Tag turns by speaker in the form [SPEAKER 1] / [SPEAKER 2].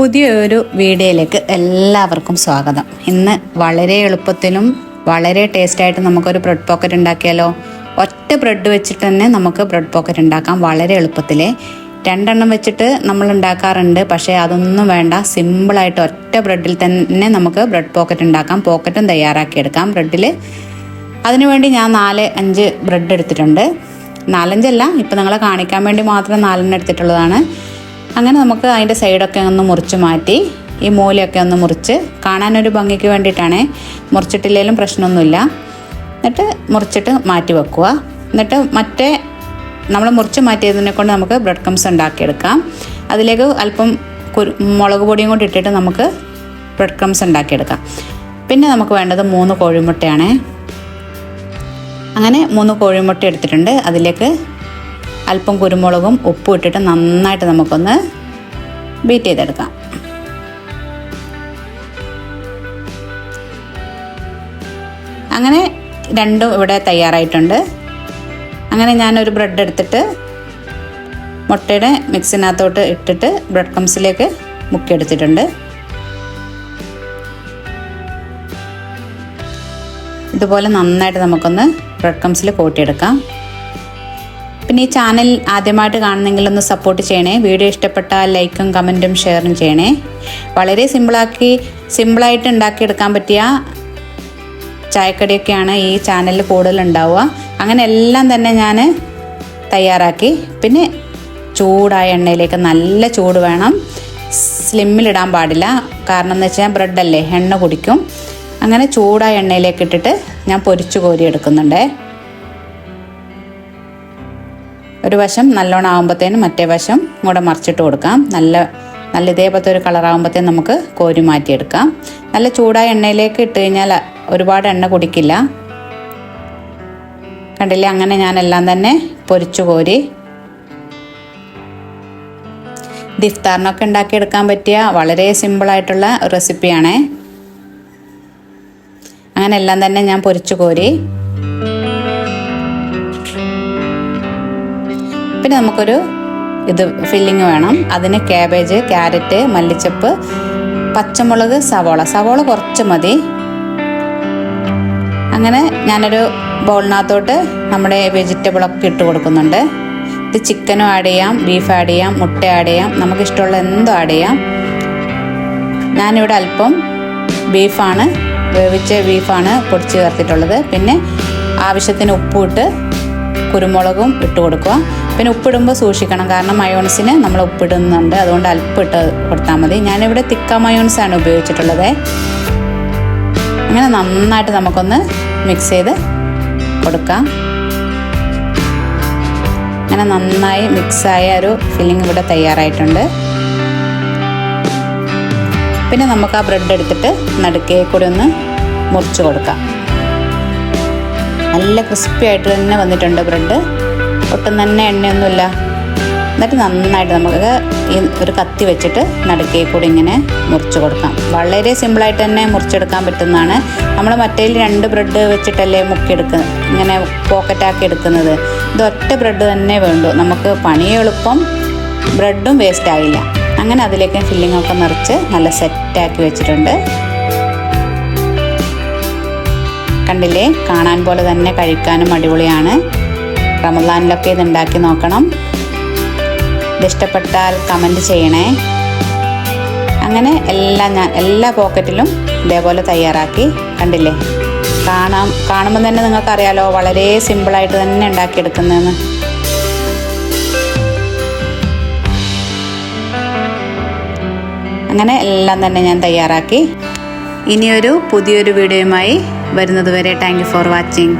[SPEAKER 1] പുതിയൊരു വീഡിയോയിലേക്ക് എല്ലാവർക്കും സ്വാഗതം ഇന്ന് വളരെ എളുപ്പത്തിലും വളരെ ആയിട്ട് നമുക്കൊരു ബ്രെഡ് പോക്കറ്റ് ഉണ്ടാക്കിയാലോ ഒറ്റ ബ്രെഡ് വെച്ചിട്ട് തന്നെ നമുക്ക് ബ്രെഡ് പോക്കറ്റ് ഉണ്ടാക്കാം വളരെ എളുപ്പത്തിൽ രണ്ടെണ്ണം വെച്ചിട്ട് നമ്മൾ ഉണ്ടാക്കാറുണ്ട് പക്ഷേ അതൊന്നും വേണ്ട സിമ്പിളായിട്ട് ഒറ്റ ബ്രെഡിൽ തന്നെ നമുക്ക് ബ്രെഡ് പോക്കറ്റ് ഉണ്ടാക്കാം പോക്കറ്റും തയ്യാറാക്കിയെടുക്കാം ബ്രെഡിൽ അതിനുവേണ്ടി ഞാൻ നാല് അഞ്ച് ബ്രെഡ് എടുത്തിട്ടുണ്ട് നാലഞ്ചല്ല ഇപ്പം നിങ്ങളെ കാണിക്കാൻ വേണ്ടി മാത്രം നാലെണ്ണം എടുത്തിട്ടുള്ളതാണ് അങ്ങനെ നമുക്ക് അതിൻ്റെ സൈഡൊക്കെ ഒന്ന് മുറിച്ച് മാറ്റി ഈ മൂലയൊക്കെ ഒന്ന് മുറിച്ച് കാണാനൊരു ഭംഗിക്ക് വേണ്ടിയിട്ടാണേ മുറിച്ചിട്ടില്ലെങ്കിലും പ്രശ്നമൊന്നുമില്ല എന്നിട്ട് മുറിച്ചിട്ട് മാറ്റി വെക്കുക എന്നിട്ട് മറ്റേ നമ്മൾ മുറിച്ച് മാറ്റിയതിനെ കൊണ്ട് നമുക്ക് ബ്രെഡ് ക്രംസ് ഉണ്ടാക്കിയെടുക്കാം അതിലേക്ക് അല്പം കുരു മുളക് പൊടിയും കൂടി ഇട്ടിട്ട് നമുക്ക് ബ്രെഡ് ക്രംസ് ഉണ്ടാക്കിയെടുക്കാം പിന്നെ നമുക്ക് വേണ്ടത് മൂന്ന് കോഴിമുട്ടയാണ് അങ്ങനെ മൂന്ന് കോഴിമുട്ട എടുത്തിട്ടുണ്ട് അതിലേക്ക് അല്പം കുരുമുളകും ഉപ്പും ഇട്ടിട്ട് നന്നായിട്ട് നമുക്കൊന്ന് ബീറ്റ് ചെയ്തെടുക്കാം അങ്ങനെ രണ്ടും ഇവിടെ തയ്യാറായിട്ടുണ്ട് അങ്ങനെ ഞാനൊരു ബ്രെഡ് എടുത്തിട്ട് മുട്ടയുടെ മിക്സിനകത്തോട്ട് ഇട്ടിട്ട് ബ്രെഡ് ക്രംസിലേക്ക് മുക്കിയെടുത്തിട്ടുണ്ട് ഇതുപോലെ നന്നായിട്ട് നമുക്കൊന്ന് ബ്രെഡ് ക്രംസിൽ കൂട്ടിയെടുക്കാം പിന്നെ ഈ ചാനൽ ആദ്യമായിട്ട് കാണുന്നെങ്കിൽ ഒന്ന് സപ്പോർട്ട് ചെയ്യണേ വീഡിയോ ഇഷ്ടപ്പെട്ടാൽ ലൈക്കും കമൻറ്റും ഷെയറും ചെയ്യണേ വളരെ സിമ്പിളാക്കി സിമ്പിളായിട്ട് ഉണ്ടാക്കിയെടുക്കാൻ പറ്റിയ ചായക്കടിയൊക്കെയാണ് ഈ ചാനലിൽ കൂടുതൽ ഉണ്ടാവുക അങ്ങനെ എല്ലാം തന്നെ ഞാൻ തയ്യാറാക്കി പിന്നെ ചൂടായ എണ്ണയിലേക്ക് നല്ല ചൂട് വേണം സ്ലിമ്മിലിടാൻ പാടില്ല കാരണം എന്ന് വെച്ചാൽ ബ്രെഡല്ലേ എണ്ണ കുടിക്കും അങ്ങനെ ചൂടായ എണ്ണയിലേക്ക് ഇട്ടിട്ട് ഞാൻ പൊരിച്ചു കോരി എടുക്കുന്നുണ്ടേ ഒരു വശം നല്ലോണം ആകുമ്പോഴത്തേനും മറ്റേ വശം കൂടെ മറിച്ചിട്ട് കൊടുക്കാം നല്ല നല്ല ഇതേപോലത്തെ ഒരു കളറാകുമ്പോഴത്തേനും നമുക്ക് കോരി മാറ്റിയെടുക്കാം നല്ല ചൂടായ എണ്ണയിലേക്ക് ഇട്ട് കഴിഞ്ഞാൽ ഒരുപാട് എണ്ണ കുടിക്കില്ല കണ്ടില്ലേ അങ്ങനെ ഞാനെല്ലാം തന്നെ പൊരിച്ചു കോരി ദിഫ്താറിനൊക്കെ ഉണ്ടാക്കിയെടുക്കാൻ പറ്റിയ വളരെ സിമ്പിളായിട്ടുള്ള റെസിപ്പിയാണേ അങ്ങനെ എല്ലാം തന്നെ ഞാൻ പൊരിച്ചു കോരി പിന്നെ നമുക്കൊരു ഇത് ഫില്ലിങ് വേണം അതിന് ക്യാബേജ് ക്യാരറ്റ് മല്ലിച്ചപ്പ് പച്ചമുളക് സവോള സവോള കുറച്ച് മതി അങ്ങനെ ഞാനൊരു ബൗളിനകത്തോട്ട് നമ്മുടെ വെജിറ്റബിളൊക്കെ ഇട്ട് കൊടുക്കുന്നുണ്ട് ഇത് ചിക്കനും ആഡ് ചെയ്യാം ബീഫ് ആഡ് ചെയ്യാം മുട്ട ആഡ് ചെയ്യാം നമുക്കിഷ്ടമുള്ള എന്തും ആഡ് ചെയ്യാം ഞാനിവിടെ അല്പം ബീഫാണ് വേവിച്ച ബീഫാണ് പൊടിച്ച് ചേർത്തിട്ടുള്ളത് പിന്നെ ആവശ്യത്തിന് ഇട്ട് കുരുമുളകും ഇട്ട് കൊടുക്കുക പിന്നെ ഉപ്പിടുമ്പോൾ സൂക്ഷിക്കണം കാരണം മയോൺസിന് നമ്മൾ ഉപ്പിടുന്നുണ്ട് അതുകൊണ്ട് അല്പിട്ട് കൊടുത്താൽ മതി ഞാനിവിടെ തിക്ക ആണ് ഉപയോഗിച്ചിട്ടുള്ളത് അങ്ങനെ നന്നായിട്ട് നമുക്കൊന്ന് മിക്സ് ചെയ്ത് കൊടുക്കാം അങ്ങനെ നന്നായി മിക്സായ ഒരു ഫില്ലിംഗ് ഇവിടെ തയ്യാറായിട്ടുണ്ട് പിന്നെ നമുക്ക് ആ ബ്രെഡ് എടുത്തിട്ട് നടുക്കേ കൂടി ഒന്ന് മുറിച്ച് കൊടുക്കാം നല്ല ക്രിസ്പി ആയിട്ട് തന്നെ വന്നിട്ടുണ്ട് ബ്രെഡ് ഒട്ടും തന്നെ എണ്ണയൊന്നുമില്ല എന്നിട്ട് നന്നായിട്ട് നമുക്ക് ഈ ഒരു കത്തി വെച്ചിട്ട് നടുക്കേ കൂടി ഇങ്ങനെ മുറിച്ച് കൊടുക്കാം വളരെ സിമ്പിളായിട്ട് തന്നെ മുറിച്ചെടുക്കാൻ പറ്റുന്നതാണ് നമ്മൾ മറ്റേൽ രണ്ട് ബ്രെഡ് വെച്ചിട്ടല്ലേ മുക്കിയെടുക്ക ഇങ്ങനെ പോക്കറ്റാക്കി എടുക്കുന്നത് ഇത് ഒറ്റ ബ്രെഡ് തന്നെ വേണ്ടു നമുക്ക് പണി എളുപ്പം ബ്രെഡും വേസ്റ്റ് ആയില്ല അങ്ങനെ അതിലേക്ക് ഫില്ലിംഗ് ഒക്കെ നിറച്ച് നല്ല സെറ്റാക്കി വെച്ചിട്ടുണ്ട് കണ്ടില്ലേ കാണാൻ പോലെ തന്നെ കഴിക്കാനും അടിപൊളിയാണ് റമദാനിലൊക്കെ ഇത് ഉണ്ടാക്കി നോക്കണം ഇതിഷ്ടപ്പെട്ടാൽ കമൻറ്റ് ചെയ്യണേ അങ്ങനെ എല്ലാം ഞാൻ എല്ലാ പോക്കറ്റിലും ഇതേപോലെ തയ്യാറാക്കി കണ്ടില്ലേ കാണാം കാണുമ്പോൾ തന്നെ നിങ്ങൾക്കറിയാലോ വളരെ സിമ്പിളായിട്ട് തന്നെ ഉണ്ടാക്കിയെടുക്കുന്നതെന്ന് അങ്ങനെ എല്ലാം തന്നെ ഞാൻ തയ്യാറാക്കി ഇനിയൊരു പുതിയൊരു വീഡിയോയുമായി വരുന്നതുവരെ താങ്ക് യു ഫോർ വാച്ചിങ്